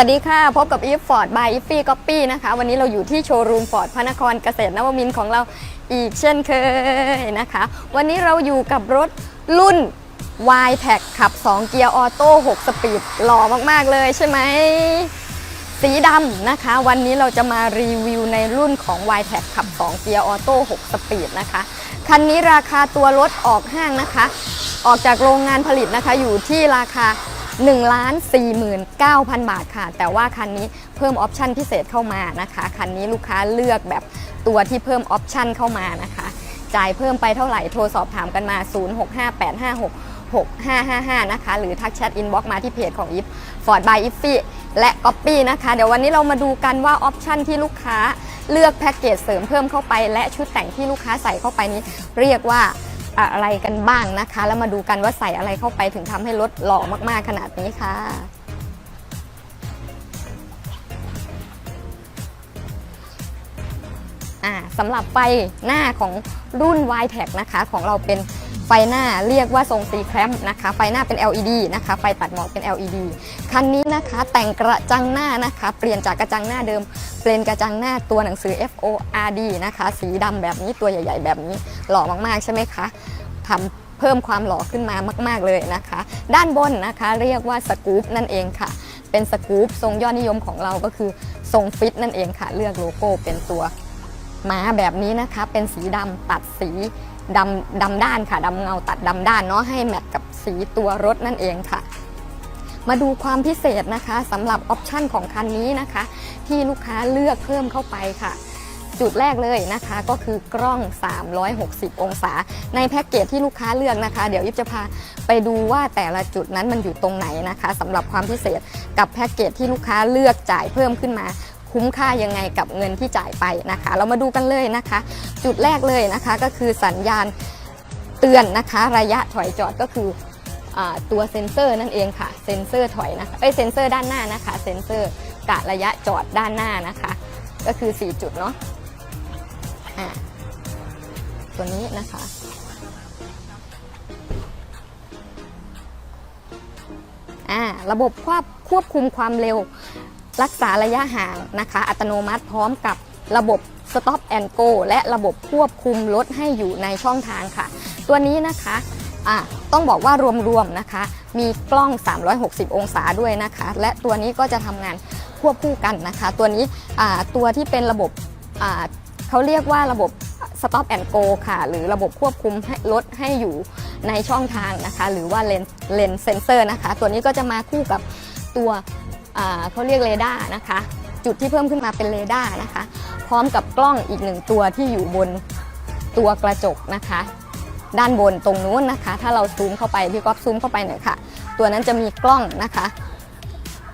วัสดีค่ะ พบกับอีฟฟอร์ดบายอีฟฟี่ก๊อปปี้นะคะ วันนี้เราอยู่ที่โชว์รูมฟอร์ดพระนครเกษตรนวมินทร์ของเราอีกเช่นเคยนะคะ วันนี้เราอยู่กับรถรุ่น y t e c ขับ 2 เกียร์ออโต้6สปีดหล่อมาก ๆ เลยใช่ไหม สีดำนะคะ วันนี้เราจะมารีวิวในรุ่นของ y t e c ขับ 2 เกียร์ออโต้6สปีดนะคะ คันนี้ราคาตัวรถออกห้างนะคะ ออกจากโรงงานผลิตนะคะอยู่ที่ราคา 1 49,000 บาทค่ะ แต่ว่าคันนี้เพิ่มออปชันพิเศษเข้ามานะคะ คันนี้ลูกค้าเลือกแบบตัวที่เพิ่มออปชันเข้ามานะคะ จ่ายเพิ่มไปเท่าไหร่โทรสอบถามกันมา 0658566555 นะคะ หรือทักแชทอินบ็อกมาที่เพจของอิฟฟอร์ดบายอิฟฟี่และก๊อปปี้นะคะ เดี๋ยววันนี้เรามาดูกันว่าออปชันที่ลูกค้าเลือกแพ็กเกจเสริมเพิ่มเข้าไป และชุดแต่งที่ลูกค้าใส่เข้าไปนี้ เรียกว่า อะไรกันบ้างนะคะ แล้วมาดูกันว่าใส่อะไรเข้าไปถึงทำให้รถหล่อมากๆขนาดนี้ค่ะอ่าสำหรับไฟหน้าของรุ่น y t e c นะคะ ของเราเป็น ไฟหน้าเรียกว่าทรงซีแครมนะคะ ไฟหน้าเป็น LED นะคะ ไฟตัดหมอกเป็น LED คันนี้นะคะแต่งกระจังหน้านะคะ เปลี่ยนจากกระจังหน้าเดิม เป็นกระจังหน้าตัวหนังสือ FORD นะคะ สีดำแบบนี้ตัวใหญ่ ๆ แบบนี้หล่อมากๆใช่ไหมคะทำเพิ่มความหล่อขึ้นมามาก ๆเลยนะคะ ด้านบนนะคะเรียกว่าสกู๊ปนั่นเองค่ะ เป็นสกู๊ปทรงยอดนิยมของเราก็คือทรงฟิตนั่นเองค่ะ เลือกโลโก้เป็นตัว ม้าแบบนี้นะคะเป็นสีดำตัดสีดำดำด้านค่ะดำเงาตัดดำด้านเนาะให้แมทกับสีตัวรถนั่นเองค่ะ มาดูความพิเศษนะคะสำหรับออปชันของคันนี้นะคะ ที่ลูกค้าเลือกเพิ่มเข้าไปค่ะ จุดแรกเลยนะคะก็คือกล้อง 360 องศา ในแพ็กเกจที่ลูกค้าเลือกนะคะ เดี๋ยวยิบจะพาไปดูว่าแต่ละจุดนั้นมันอยู่ตรงไหนนะคะสำหรับความพิเศษกับแพ็กเกจที่ลูกค้าเลือกจ่ายเพิ่มขึ้นมา คุ้มค่ายังไงกับเงินที่จ่ายไปนะคะ เรามาดูกันเลยนะคะ จุดแรกเลยนะคะก็คือสัญญาณเตือนนะคะระยะถอยจอดก็คืออตัวเซ็นเซอร์นั่นเองค่ะเซ็นเซอร์ถอยนะคะเอ้ยเซ็นเซอร์ด้านหน้านะคะเซ็นเซอร์กะระยะจอดด้านหน้านะคะ ก็คือ 4 จุดเนาะอ่าตัวนี้นะคะอ่าระบบควบควบคุมความเร็ว รักษาระยะห่างนะคะ อัตโนมัติพร้อมกับระบบ Stop and Go และระบบควบคุมรถให้อยู่ในช่องทางค่ะ ตัวนี้นะคะต้องบอกว่ารวมๆนะคะ มีกล้อง 360 องศาด้วยนะคะ และตัวนี้ก็จะทำงานควบคู่กันนะคะ ตัวนี้ตัวที่เป็นระบบเขาเรียกว่าระบบ Stop and Go ค่ะ หรือระบบควบคุมรถให้อยู่ในช่องทางนะคะ หรือว่าเลนเลนเซนเซอร์นะคะ ตัวนี้ก็จะมาคู่กับตัว เขาเรียกเรดาร์นะคะ จุดที่เพิ่มขึ้นมาเป็นเรดาร์นะคะ พร้อมกับกล้องอีกหนึ่งตัวที่อยู่บนตัวกระจกนะคะ ด้านบนตรงนู้นนะคะ ถ้าเราซูมเข้าไปพี่ก๊อฟซูมเข้าไปหน่อยค่ะ ตัวนั้นจะมีกล้องนะคะ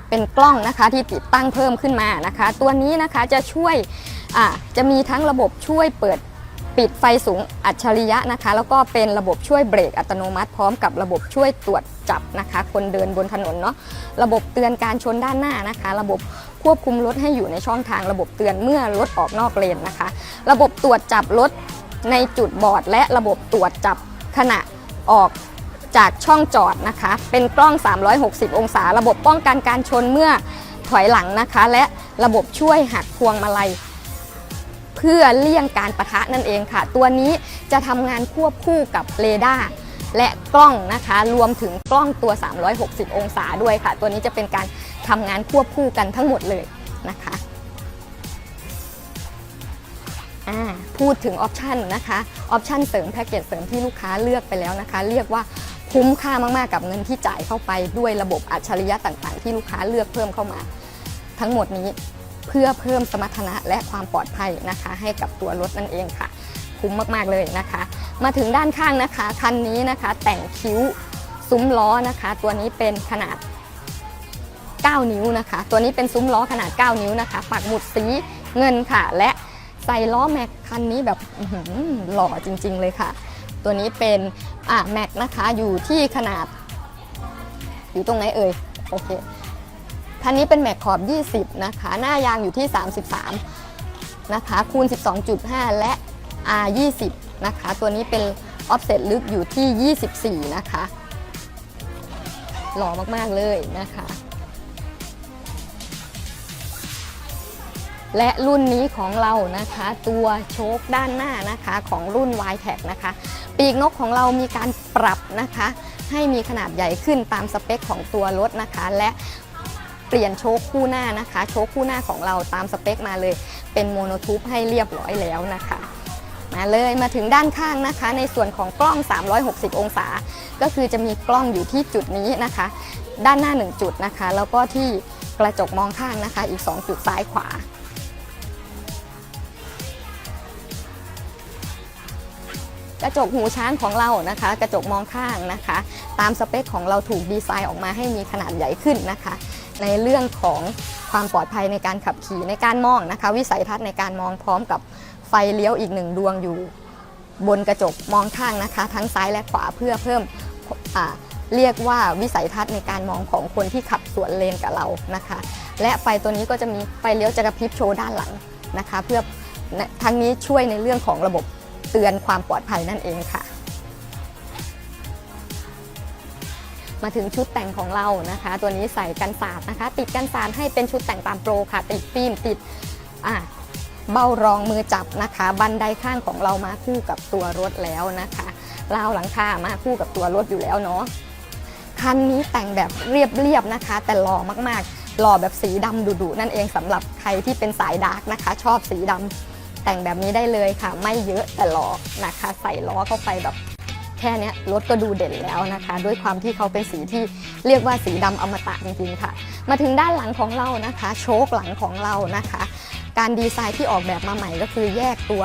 เป็นกล้องนะคะที่ติดตั้งเพิ่มขึ้นมานะคะ ตัวนี้นะคะจะช่วยอ่าจะมีทั้งระบบช่วยเปิด ปิดไฟสูงอัจฉริยะนะคะ แล้วก็เป็นระบบช่วยเบรกอัตโนมัติ พร้อมกับระบบช่วยตรวจจับนะคะ คนเดินบนถนนเนาะระบบเตือนการชนด้านหน้านะคะ ระบบควบคุมรถให้อยู่ในช่องทาง ระบบเตือนเมื่อรถออกนอกเลนนะคะ ระบบตรวจจับรถในจุดบอด และระบบตรวจจับขณะออกจากช่องจอดนะคะ เป็นกล้อง 360 องศา ระบบป้องกันการชนเมื่อถอยหลังนะคะ และระบบช่วยหักพวงมาลัย เพื่อเลี่ยงการประทะนั่นเองค่ะ ตัวนี้จะทำงานควบคู่กับเรดาร์และกล้องนะคะ รวมถึงกล้องตัว 360 องศาด้วยค่ะ ตัวนี้จะเป็นการทำงานควบคู่กันทั้งหมดเลยนะคะพูดถึงออปชันนะคะออปชันเสริมแพ็กเกจเสริมที่ลูกค้าเลือกไปแล้วนะคะ เรียกว่าคุ้มค่ามาก ๆ กับเงินที่จ่ายเข้าไปด้วยระบบอัจฉริยะต่าง ๆ ที่ลูกค้าเลือกเพิ่มเข้ามา ทั้งหมดนี้ เพื่อเพิ่มสมรรถนะและความปลอดภัยนะคะ ให้กับตัวรถนั่นเองค่ะ คุ้มมากๆเลยนะคะ มาถึงด้านข้างนะคะคันนี้นะคะ แต่งคิ้วซุ้มล้อนะคะ ตัวนี้เป็นขนาด 9 นิ้วนะคะ ตัวนี้เป็นซุ้มล้อขนาด 9 นิ้วนะคะ ปักหมุดสีเงินค่ะ และใส่ล้อแม็กคันนี้แบบหล่อจริง ๆ เลยค่ะ ตัวนี้เป็นอะแม็กนะคะอยู่ที่ขนาด อยู่ตรงไหนเอ่ยโอเค คันนี้เป็นแม็กขอบ 20 นะคะ หน้ายางอยู่ที่ 33 นะคะ คูณ 12.5 และ R 20 นะคะ ตัวนี้เป็น offset ลึกอยู่ที่ 24 นะคะ หล่อมาก ๆ เลยนะคะ และรุ่นนี้ของเรานะคะ ตัวโชคด้านหน้านะคะของรุ่น y t e c นะคะ ปีกนกของเรามีการปรับนะคะ ให้มีขนาดใหญ่ขึ้นตามสเปคของตัวรถนะคะ และ เปลี่ยนโชคคู่หน้านะคะ โชคคู่หน้าของเราตามสเปคมาเลย เป็นโมโนทูปให้เรียบร้อยแล้วนะคะมาเลยมาถึงด้านข้างนะคะ ในส่วนของกล้อง 360 องศา ก็คือจะมีกล้องอยู่ที่จุดนี้นะคะ ด้านหน้า 1 จุดนะคะ แล้วก็ที่กระจกมองข้างนะคะ อีก 2 จุดซ้ายขวากระจกหูช้างของเรานะคะ กระจกมองข้างนะคะ ตามสเปคของเราถูกดีไซน์ออกมาให้มีขนาดใหญ่ขึ้นนะคะ ในเรื่องของความปลอดภัยในการขับขี่ในการมองนะคะ วิสัยทัศน์ในการมองพร้อมกับไฟเลี้ยวอีกหนึ่งดวงอยู่ บนกระจกมองข้างนะคะ ทั้งซ้ายและขวาเพื่อเพิ่มเรียกว่าวิสัยทัศน์ในการมองของคนที่ขับสวนเลนกับเรานะคะ และไฟตัวนี้ก็จะมีไฟเลี้ยวจะกระพริบโชว์ด้านหลังนะคะ เพื่อทั้งนี้ช่วยในเรื่องของระบบเตือนความปลอดภัยนั่นเองค่ะ มาถึงชุดแต่งของเรานะคะ ตัวนี้ใส่กันสาดนะคะ ติดกันสาดให้เป็นชุดแต่งตามโปรค่ะ ติดฟิล์มติดอะเบ้ารองมือจับนะคะ บันไดข้างของเรามาคู่กับตัวรถแล้วนะคะราวหลังคามาคู่กับตัวรถอยู่แล้วเนาะคันนี้แต่งแบบเรียบๆนะคะ แต่หล่อมากๆ หล่อแบบสีดำดุๆนั่นเองสำหรับใครที่เป็นสายดาร์กนะคะ ชอบสีดำแต่งแบบนี้ได้เลยค่ะ ไม่เยอะแต่หล่อนะคะ ใส่ล้อเข้าไปแบบ ค่นี้รถก็ดูเด่นแล้วนะคะ ด้วยความที่เขาเป็นสีที่เรียกว่าสีดำอมตะจริงๆค่ะ มาถึงด้านหลังของเรานะคะ โชคหลังของเรานะคะ การดีไซน์ที่ออกแบบมาใหม่ก็คือแยกตัว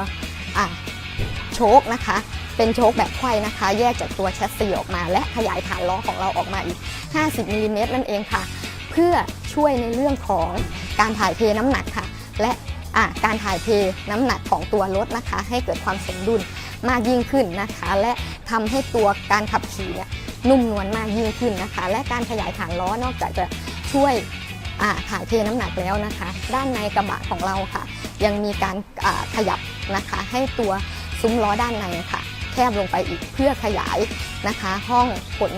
โชคนะคะเป็นโชคแบบไขว้นะคะ แยกจากตัวแชสซีออกมา และขยายฐานล้อของเราออกมาอีก 50มิลลิเมตรนั่นเองค่ะ เพื่อช่วยในเรื่องของการถ่ายเทน้ำหนักค่ะ และอะการถ่ายเทน้ำหนักของตัวรถนะคะ ให้เกิดความสมดุลมากยิ่งขึ้นนะคะ และ ทำให้ตัวการขับขี่เนี่ยนุ่มนวลมากยิ่งขึ้นนะคะ และการขยายฐานล้อนอกจากจะช่วยถ่ายเทน้ำหนักแล้วนะคะ ด้านในกระบะของเราค่ะ ยังมีการขยับนะคะ ให้ตัวซุ้มล้อด้านในค่ะ แคบลงไปอีกเพื่อขยายนะคะ ห้องขน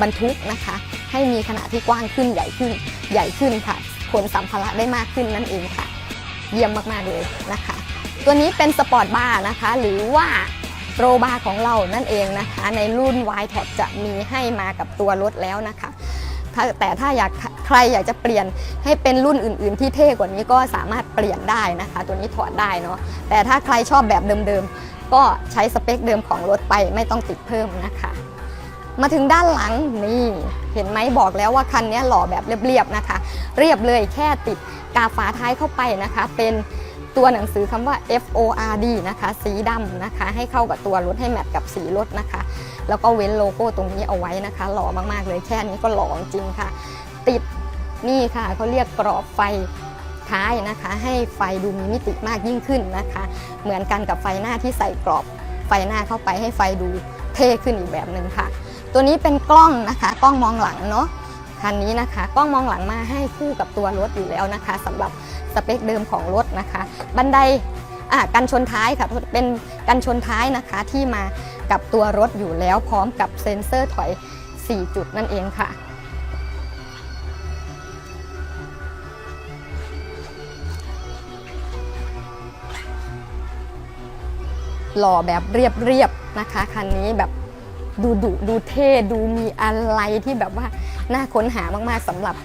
บรรทุกนะคะ ให้มีขนาดที่กว้างขึ้นใหญ่ขึ้นใหญ่ขึ้นค่ะขนสัมภาระได้มากขึ้นนั่นเองค่ะ เยี่ยมมากๆเลยนะคะ ตัวนี้เป็นสปอร์ตบาร์นะคะ หรือว่า โปรบาของเรานั่นเองนะคะ ในรุ่น y t a g จะมีให้มากับตัวรถแล้วนะคะถ้าแต่ถ้าอยากใครอยากจะเปลี่ยนให้เป็นรุ่นอื่น ๆ ที่เท่กว่านี้ก็สามารถเปลี่ยนได้นะคะ ตัวนี้ถอดได้เนาะแต่ถ้าใครชอบแบบเดิม ๆ ก็ใช้สเปคเดิมของรถไปไม่ต้องติดเพิ่มนะคะ มาถึงด้านหลังนี่เห็นไหมบอกแล้วว่าคันนี้หล่อแบบเรียบๆนะคะ เรียบเลยแค่ติดกาฝาท้ายเข้าไปนะคะ เป็น ตัวหนังสือคำว่า F O R D นะคะ สีดำนะคะ ให้เข้ากับตัวรถให้แมทกับสีรถนะคะ แล้วก็เว้นโลโก้ตรงนี้เอาไว้นะคะ หล่อมากๆเลยแค่นี้ก็หล่อจริงค่ะ ติดนี่ค่ะเขาเรียกกรอบไฟท้ายนะคะ ให้ไฟดูมีมิติมากยิ่งขึ้นนะคะ เหมือนกันกับไฟหน้าที่ใส่กรอบไฟหน้าเข้าไปให้ไฟดูเท่ขึ้นอีกแบบหนึ่งค่ะ ตัวนี้เป็นกล้องนะคะ กล้องมองหลังเนาะคันนี้นะคะกล้องมองหลังมาให้คู่กับตัวรถอยู่แล้วนะคะสำหรับ สเปคเดิมของรถนะคะ บันไดอะกันชนท้ายค่ะเป็นกันชนท้ายนะคะที่มากับตัวรถอยู่แล้วพร้อมกับเซ็นเซอร์ถอย 4 จุดนั่นเองค่ะ หล่อแบบเรียบๆนะคะคันนี้แบบดูดุดูเท่ดูมีอะไรที่แบบว่าน่าค้นหามากๆสำหรับ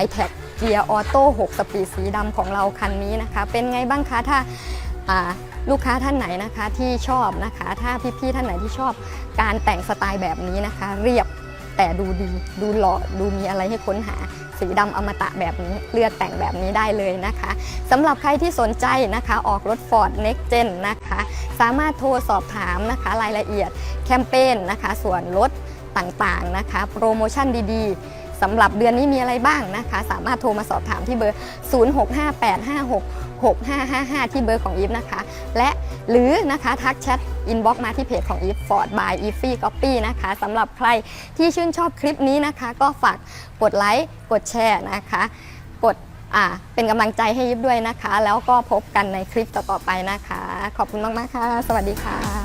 y t e c เกียร์ออโต้6สปีดสีดำของเราคันนี้นะคะ เป็นไงบ้างคะถ้าลูกค้าท่านไหนนะคะที่ชอบนะคะ ถ้าพี่ๆท่านไหนที่ชอบการแต่งสไตล์แบบนี้นะคะ เรียบแต่ดูดีดูหล่อดูมีอะไรให้ค้นหาสีดำอมตะแบบนี้เลือกแต่งแบบนี้ได้เลยนะคะสำหรับใครที่สนใจนะคะออกรถ Ford Next Gen นะคะ สามารถโทรสอบถามนะคะ รายละเอียดแคมเปญนะคะ ส่วนลดต่างๆนะคะ โปรโมชั่นดีๆ สำหรับเดือนนี้มีอะไรบ้างนะคะ สามารถโทรมาสอบถามที่เบอร์ 0658566555 ที่เบอร์ของอีฟนะคะ และหรือนะคะทักแชทอินบ็อกมาที่เพจของอีฟ Ford by e f y Copy นะคะสำหรับใครที่ชื่นชอบคลิปนี้นะคะ ก็ฝากกดไลค์กดแชร์นะคะ กดเป็นกำลังใจให้ยิบด้วยนะคะ แล้วก็พบกันในคลิปต่อๆไปนะคะ ขอบคุณมาก ๆ ค่ะ สวัสดีค่ะ